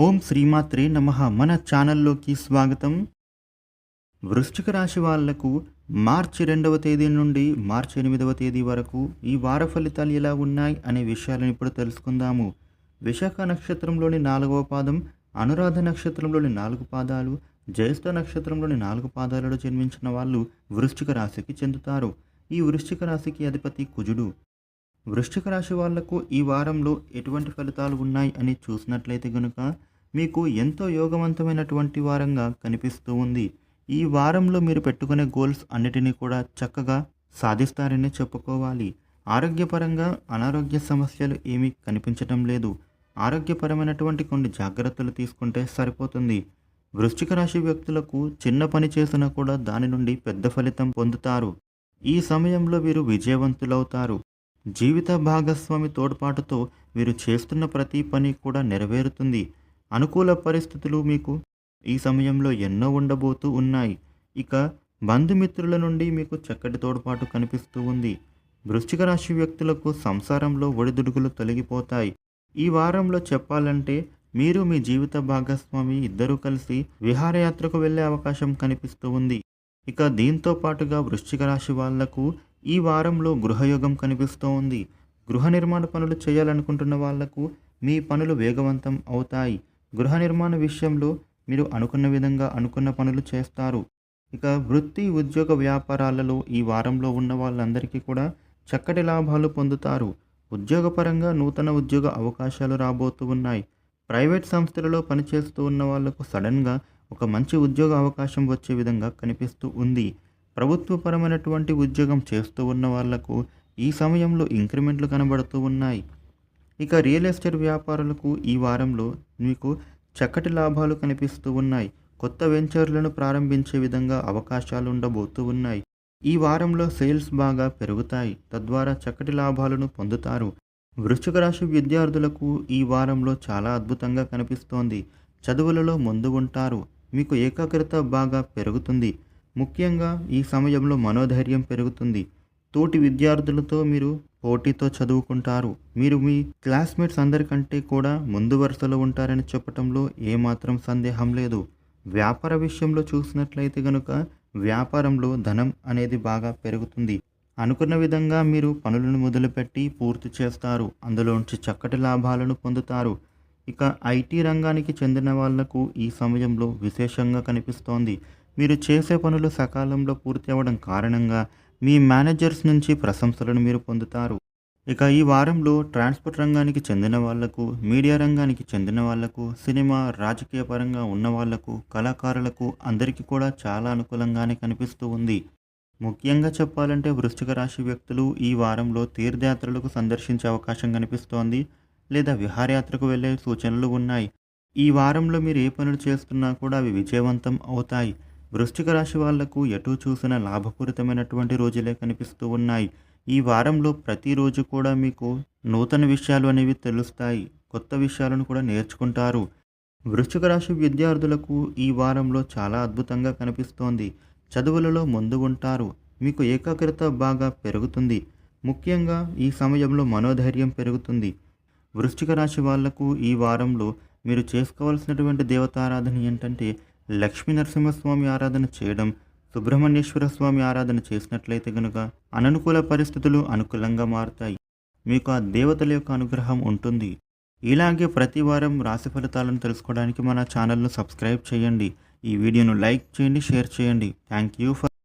ఓం శ్రీమాత్రే నమ. మన ఛానల్లోకి స్వాగతం. వృశ్చిక రాశి వాళ్ళకు మార్చి రెండవ తేదీ నుండి మార్చి ఎనిమిదవ తేదీ వరకు ఈ వార ఫలితాలు ఎలా ఉన్నాయి అనే విషయాలను ఇప్పుడు తెలుసుకుందాము. విశాఖ నక్షత్రంలోని నాలుగవ పాదం అనురాధ నక్షత్రంలోని నాలుగు పాదాలు జ్యేష్ఠ నక్షత్రంలోని నాలుగు పాదాలలో జన్మించిన వాళ్ళు వృశ్చిక రాశికి చెందుతారు. ఈ వృశ్చిక రాశికి అధిపతి కుజుడు. వృశ్చిక రాశి వాళ్ళకు ఈ వారంలో ఎటువంటి ఫలితాలు ఉన్నాయి అని చూసినట్లయితే గనుక మీకు ఎంతో యోగవంతమైనటువంటి వారంగా కనిపిస్తూ ఉంది. ఈ వారంలో మీరు పెట్టుకునే గోల్స్ అన్నిటినీ కూడా చక్కగా సాధిస్తారని చెప్పుకోవాలి. ఆరోగ్యపరంగా అనారోగ్య సమస్యలు ఏమీ కనిపించటం లేదు. ఆరోగ్యపరమైనటువంటి కొన్ని జాగ్రత్తలు తీసుకుంటే సరిపోతుంది. వృశ్చిక రాశి వ్యక్తులకు చిన్న పని చేసినా కూడా దాని నుండి పెద్ద ఫలితం పొందుతారు. ఈ సమయంలో వీరు విజయవంతులవుతారు. జీవిత భాగస్వామి తోడ్పాటుతో వీరు చేస్తున్న ప్రతి పని కూడా నెరవేరుతుంది. అనుకూల పరిస్థితులు మీకు ఈ సమయంలో ఎన్నో ఉండబోతూ ఉన్నాయి. ఇక బంధుమిత్రుల నుండి మీకు చక్కటి తోడ్పాటు కనిపిస్తూ ఉంది. వృశ్చిక రాశి వ్యక్తులకు సంసారంలో ఒడిదుడుకులు తొలగిపోతాయి. ఈ వారంలో చెప్పాలంటే మీరు మీ జీవిత భాగస్వామి ఇద్దరూ కలిసి విహారయాత్రకు వెళ్ళే అవకాశం కనిపిస్తూ ఉంది. ఇక దీంతో పాటుగా వృశ్చిక రాశి వాళ్ళకు ఈ వారంలో గృహయోగం కనిపిస్తూ ఉంది. గృహ నిర్మాణ పనులు చేయాలనుకుంటున్న వాళ్ళకు మీ పనులు వేగవంతం అవుతాయి. గృహ నిర్మాణ విషయంలో మీరు అనుకున్న విధంగా అనుకున్న పనులు చేస్తారు. ఇక వృత్తి ఉద్యోగ వ్యాపారాలలో ఈ వారంలో ఉన్న వాళ్ళందరికీ కూడా చక్కటి లాభాలు పొందుతారు. ఉద్యోగపరంగా నూతన ఉద్యోగ అవకాశాలు రాబోతూ ఉన్నాయి. ప్రైవేట్ సంస్థలలో పనిచేస్తూ ఉన్న వాళ్ళకు సడన్గా ఒక మంచి ఉద్యోగ అవకాశం వచ్చే విధంగా కనిపిస్తూ ఉంది. ప్రభుత్వపరమైనటువంటి ఉద్యోగం చేస్తూ ఉన్న వాళ్ళకు ఈ సమయంలో ఇంక్రిమెంట్లు కనబడుతూ ఉన్నాయి. ఇక రియల్ ఎస్టేట్ వ్యాపారులకు ఈ వారంలో మీకు చక్కటి లాభాలు కనిపిస్తూ ఉన్నాయి. కొత్త వెంచర్లను ప్రారంభించే విధంగా అవకాశాలు ఉండబోతూ ఉన్నాయి. ఈ వారంలో సేల్స్ బాగా పెరుగుతాయి. తద్వారా చక్కటి లాభాలను పొందుతారు. వృశ్చిక రాశి విద్యార్థులకు ఈ వారంలో చాలా అద్భుతంగా కనిపిస్తోంది. చదువులలో ముందు ఉంటారు. మీకు ఏకాగ్రత బాగా పెరుగుతుంది. ముఖ్యంగా ఈ సమయంలో మనోధైర్యం పెరుగుతుంది. తోటి విద్యార్థులతో మీరు పోటీతో చదువుకుంటారు. మీరు మీ క్లాస్మేట్స్ అందరికంటే కూడా ముందు వరుసలో ఉంటారని చెప్పటంలో ఏమాత్రం సందేహం లేదు. వ్యాపార విషయంలో చూసినట్లయితే కనుక వ్యాపారంలో ధనం అనేది బాగా పెరుగుతుంది. అనుకున్న విధంగా మీరు పనులను మొదలుపెట్టి పూర్తి చేస్తారు. అందులోంచి చక్కటి లాభాలను పొందుతారు. ఇక ఐటీ రంగానికి చెందిన వాళ్ళకు ఈ సమయంలో విశేషంగా కనిపిస్తోంది. మీరు చేసే పనులు సకాలంలో పూర్తి అవ్వడం కారణంగా మీ మేనేజర్స్ నుంచి ప్రశంసలను మీరు పొందుతారు. ఇక ఈ వారంలో ట్రాన్స్పోర్ట్ రంగానికి చెందిన వాళ్ళకు మీడియా రంగానికి చెందిన వాళ్ళకు సినిమా రాజకీయ పరంగా ఉన్న వాళ్ళకు కళాకారులకు అందరికీ కూడా చాలా అనుకూలంగానే కనిపిస్తూ ఉంది. ముఖ్యంగా చెప్పాలంటే వృశ్చిక రాశి వ్యక్తులు ఈ వారంలో తీర్థయాత్రలకు సందర్శించే అవకాశం కనిపిస్తోంది లేదా విహారయాత్రకు వెళ్ళే సూచనలు ఉన్నాయి. ఈ వారంలో మీరు ఏ పనులు చేస్తున్నా కూడా అవి విజయవంతం అవుతాయి. వృశ్చిక రాశి వాళ్ళకు ఎటు చూసిన లాభపూరితమైనటువంటి రోజులే కనిపిస్తూ ఉన్నాయి. ఈ వారంలో ప్రతిరోజు కూడా మీకు నూతన విషయాలు అనేవి తెలుస్తాయి. కొత్త విషయాలను కూడా నేర్చుకుంటారు. వృశ్చిక రాశి విద్యార్థులకు ఈ వారంలో చాలా అద్భుతంగా కనిపిస్తోంది. చదువులలో ముందు ఉంటారు. మీకు ఏకాగ్రత బాగా పెరుగుతుంది. ముఖ్యంగా ఈ సమయంలో మనోధైర్యం పెరుగుతుంది. వృశ్చిక రాశి వాళ్ళకు ఈ వారంలో మీరు చేసుకోవాల్సినటువంటి దేవతారాధన ఏంటంటే లక్ష్మీ నరసింహస్వామి ఆరాధన చేయడం సుబ్రహ్మణ్యేశ్వర స్వామి ఆరాధన చేసినట్లయితే కనుక అననుకూల పరిస్థితులు అనుకూలంగా మారుతాయి. మీకు ఆ దేవతల యొక్క అనుగ్రహం ఉంటుంది. ఇలాగే ప్రతి వారం రాశి ఫలితాలను తెలుసుకోవడానికి మన ఛానల్ను సబ్స్క్రైబ్ చేయండి. ఈ వీడియోను లైక్ చేయండి షేర్ చేయండి. Thank you for